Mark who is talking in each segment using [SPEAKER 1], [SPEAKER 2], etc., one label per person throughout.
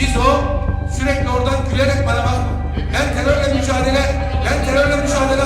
[SPEAKER 1] Biz o sürekli oradan gülerek bana bakma. Ben terörle mücadele, ben terörle mücadele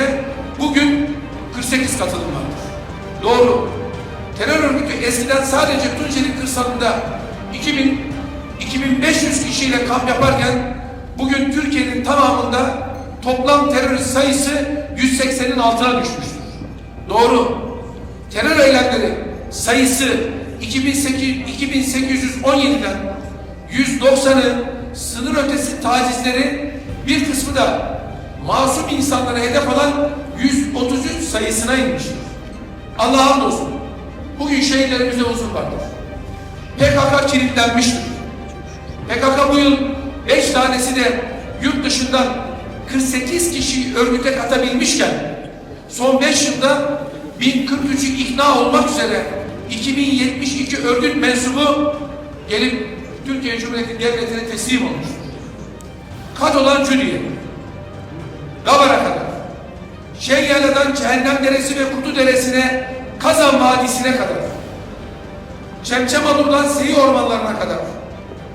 [SPEAKER 1] örgütüne bugün 48 katılım vardır. Doğru. Terör örgütü eskiden sadece Tunceli kırsalında 2000 2500 kişiyle kamp yaparken bugün Türkiye'nin tamamında toplam terörist sayısı 180'in altına düşmüştür. Doğru. Terör eylemleri sayısı 2008, 2817'den 190'ı sınır ötesi tacizleri bir kısmı da masum insanlara hedef alan 133 sayısına inmiştir. Allah'a hamdolsun. Bugün şehirlerimizde huzur vardır. PKK kilitlenmiştir. PKK bu yıl 5 tanesi de yurt dışından 48 kişi örgüte katabilmişken son 5 yılda 1043'ü ikna olmak üzere 2072 örgüt mensubu gelip Türkiye Cumhuriyeti Devleti'ne teslim olmuştur. Kadolan Cüdiye, Gavar'a kadar, Şeryala'dan Cehennem Deresi ve Kutu Deresi'ne, Kazan Vadisi'ne kadar, Çemçemadur'dan Seyi Ormanlarına kadar,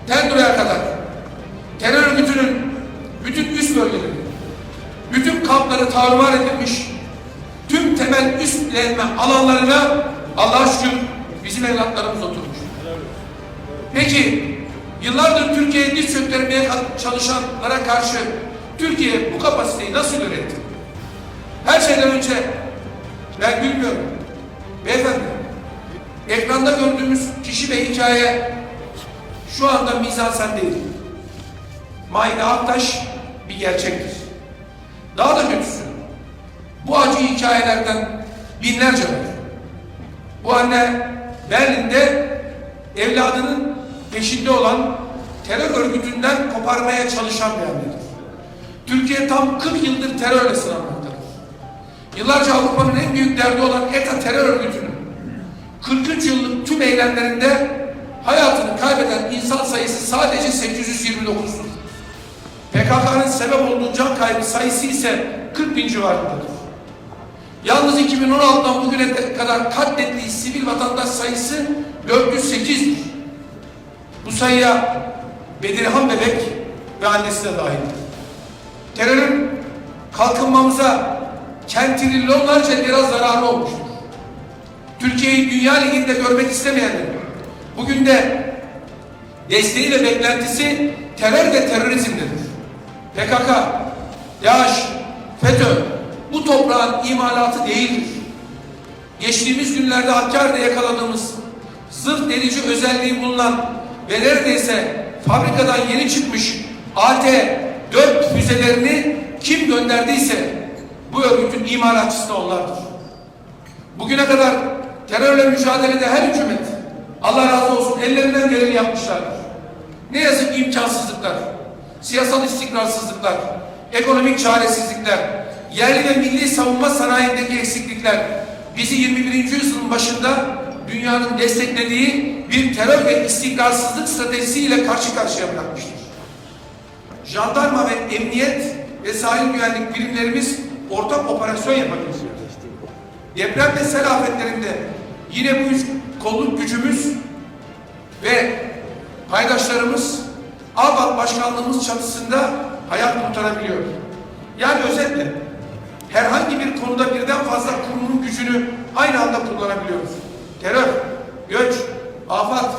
[SPEAKER 1] Tendur'a kadar, terör örgütünün bütün üst bölgeleri, bütün kampları tarumar edilmiş, tüm temel üstlenme alanlarına Allah'a şükür bizim evlatlarımız oturmuş. Peki yıllardır Türkiye'ye diz çalışanlara karşı Türkiye bu kapasiteyi nasıl üretti? Her şeyden önce ben gülmüyorum. Beyefendi, ekranda gördüğümüz kişi ve hikaye şu anda mizansen değil. Maide Aktaş bir gerçektir. Daha da kötüsü, bu acı hikayelerden binlerce var. Bu anne Berlin'de evladının peşinde olan terör örgütünden koparmaya çalışan bir annedir. Türkiye tam 40 yıldır terörle sınanmaktadır. Yıllarca Avrupa'nın en büyük derdi olan ETA terör örgütünün 43 yıllık tüm eylemlerinde hayatını kaybeden insan sayısı sadece 829'dur. PKK'nın sebep olduğu can kaybı sayısı ise 40 bin civarındadır. Yalnız 2016'dan bugüne kadar katlettiği sivil vatandaş sayısı 408'dir. Bu sayıya Bedirhan Bebek ve annesi de dahildir. Terörün kalkınmamıza kentililyonlarca lira zararı olmuştur. Türkiye'yi Dünya Ligi'nde görmek istemeyenler bugün de desteği ve beklentisi terör ve terörizmdedir. PKK, DAEŞ, FETÖ bu toprağın imalatı değildir. Geçtiğimiz günlerde Hakkari'de yakaladığımız zırh delici özelliği bulunan ve neredeyse fabrikadan yeni çıkmış AT-4 füzelerini kim gönderdiyse bu örgütün imalatçısı da onlardır. Bugüne kadar terörle mücadelede her hükümet Allah razı olsun ellerinden geleni yapmışlardır. Ne yazık ki imkansızlıklar, siyasal istikrarsızlıklar, ekonomik çaresizlikler, yerli ve milli savunma sanayindeki eksiklikler bizi 21. yüzyılın başında dünyanın desteklediği bir terör ve istikrarsızlık stratejisiyle karşı karşıya bırakmıştır. Jandarma ve emniyet ve sahil güvenlik birimlerimiz ortak operasyon yapabilir. Deprem ve sel afetlerinde yine bu üç kolluk gücümüz ve paydaşlarımız ABAD başkanlığımız çatısında hayat kurtarabiliyor. Yani özetle herhangi bir konuda birden fazla kurumun gücünü aynı anda kullanabiliyoruz. Terör, göç, afat,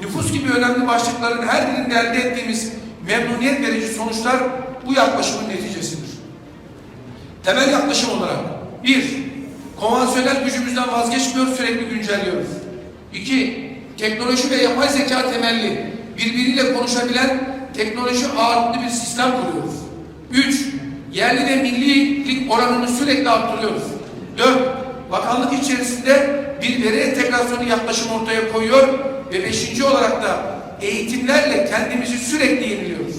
[SPEAKER 1] nüfus gibi önemli başlıkların her birinde elde ettiğimiz memnuniyet verici sonuçlar bu yaklaşımın neticesidir. Temel yaklaşım olarak bir, konvansiyonel gücümüzden vazgeçmiyor, sürekli güncelliyoruz. İki, teknoloji ve yapay zeka temelli, birbiriyle konuşabilen teknoloji ağırlıklı bir sistem kuruyoruz. Üç, yerli ve millilik oranını sürekli arttırıyoruz. Dört, bakanlık içerisinde bir veri entegrasyonu yaklaşım ortaya koyuyor ve beşinci olarak da eğitimlerle kendimizi sürekli yeniliyoruz.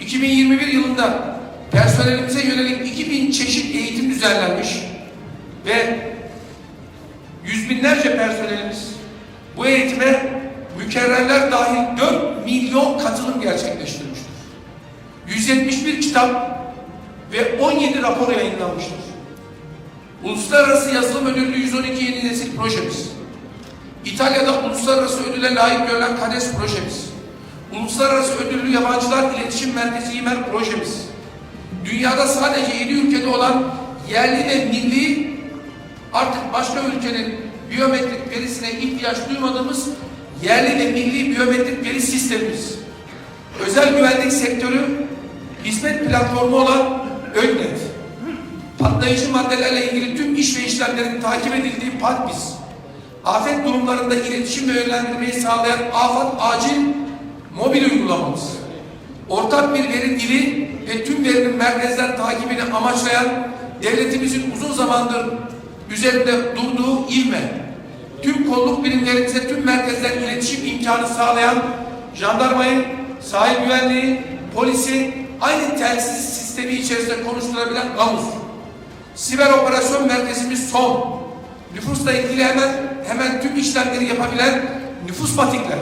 [SPEAKER 1] 2021 yılında personelimize yönelik 2000 çeşit eğitim düzenlenmiş ve yüz binlerce personelimiz bu eğitime mükerrerler dahil 4 milyon katılım gerçekleştirmiştir. 171 kitap ve 17 rapor yayınlanmıştır. Uluslararası Yazılım Ödüllü 112 Yeni Nesil projemiz. İtalya'da uluslararası ödüle layık görülen KADES projemiz. Uluslararası Ödüllü Yabancılar İletişim Merkezi İmer projemiz. Dünyada sadece 7 ülkede olan yerli ve milli artık başka ülkenin biyometrik verisine ihtiyaç duymadığımız yerli ve milli biyometrik veri sistemimiz. Özel güvenlik sektörü hizmet platformu olan ÖGNET. Patlayıcı maddelerle ilgili tüm iş ve işlemlerin takip edildiği PADBIS. Afet durumlarında iletişim ve yönlendirmeyi sağlayan AFAD acil mobil uygulamamız. Ortak bir veri dili ve tüm verinin merkezden takibini amaçlayan devletimizin uzun zamandır üzerinde durduğu İVME. Tüm kolluk birimlerimize tüm merkezden iletişim imkanı sağlayan jandarmayı, sahil güvenliği, polisi aynı telsiz sistemi içerisinde konuşturabilen GAMUS. Siber operasyon merkezimiz son. Nüfusla ilgili hemen hemen tüm işlemleri yapabilen nüfus patikler.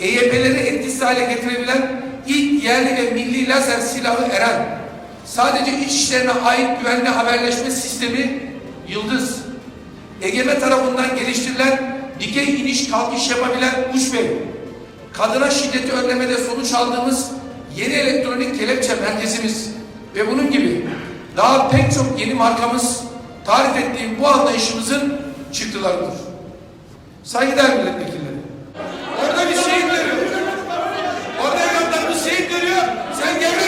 [SPEAKER 1] EYP'leri etkisiz hale getirebilen ilk yerli ve milli lazer silahı Eren. Sadece iç işlerine ait güvenli haberleşme sistemi Yıldız. EGM tarafından geliştirilen dikey iniş kalkış yapabilen Uçbey. Kadına şiddeti önlemede sonuç aldığımız yeni elektronik kelepçe merkezimiz ve bunun gibi daha pek çok yeni markamız tarif ettiğim bu anlayışımızın çıktılarıdır. Saygıdeğer milletvekilleri. Orada bir şehit veriyor. Orada evlatlarımız şehit veriyor. Sen devlet